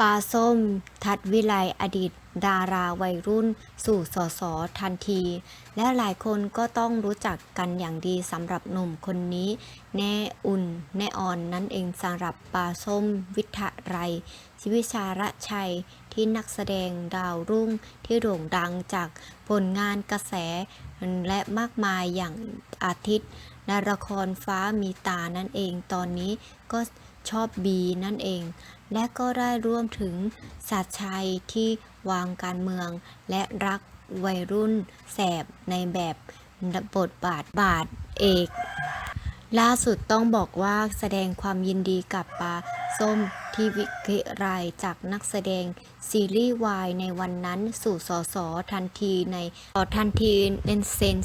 ปาส้ม ทัดวิไลอดีต ดาราวัยรุ่น สู่สสทันที และหลายคนก็ต้องรู้จักกันอย่างดีสำหรับหนุ่มคนนี้ แน่อุ่น แน่ออนนั่นเองสำหรับปาส้ม วิทะไรชิวิชาระชัยที่นักแสดงดาวรุ่งที่โด่งดังจากผลงานกระแส และมากมายอย่างอาทิตย์ ในละครฟ้ามีตานั่นเอง ตอนนี้ก็ชอบบีนั่นเอง และก็ได้ร่วมถึงสตร์ชัยที่วางการเมือง และรักวัยรุ่นแสบในแบบบทบาทบาทเอกล่าสุดต้องบอกว่าแสดงความยินดีกับปาส้มที่วิกฤรายจากนักแสดงซีรีส์วายในวันนั้นสู่สอสอทันทีในต่อทันทีเนนเซน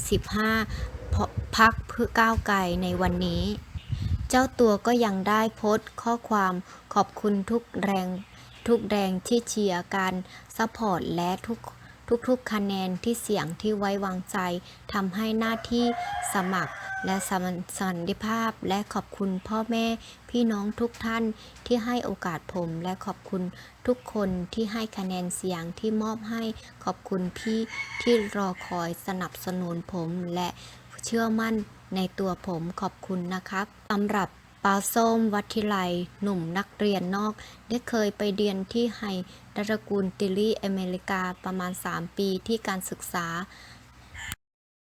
15 พักเพื่อก้าวไกลในวันนี้ เจ้าตัวก็ยังได้โพสต์ข้อความขอบคุณทุกแรงทุกแรงที่เชียร์การซัพพอร์ตและทุกทุกๆคะแนนที่เสียงที่ไว้วางใจทำให้หน้าที่สมัครและสมสันติภาพ และขอบคุณพ่อแม่พี่น้องทุกท่านที่ให้โอกาสผม และขอบคุณทุกคนที่ให้คะแนนเสียงที่มอบให้ขอบคุณพี่ที่รอคอยสนับสนุนผมและ เชื่อมั่นในตัวผมขอบคุณนะครับสำหรับปาส้มวัทิไลหนุ่มนักเรียนนอก ได้เคยไปเรียนที่ไฮดรกูลติลี่อเมริกาประมาณ 3 ปีที่การศึกษา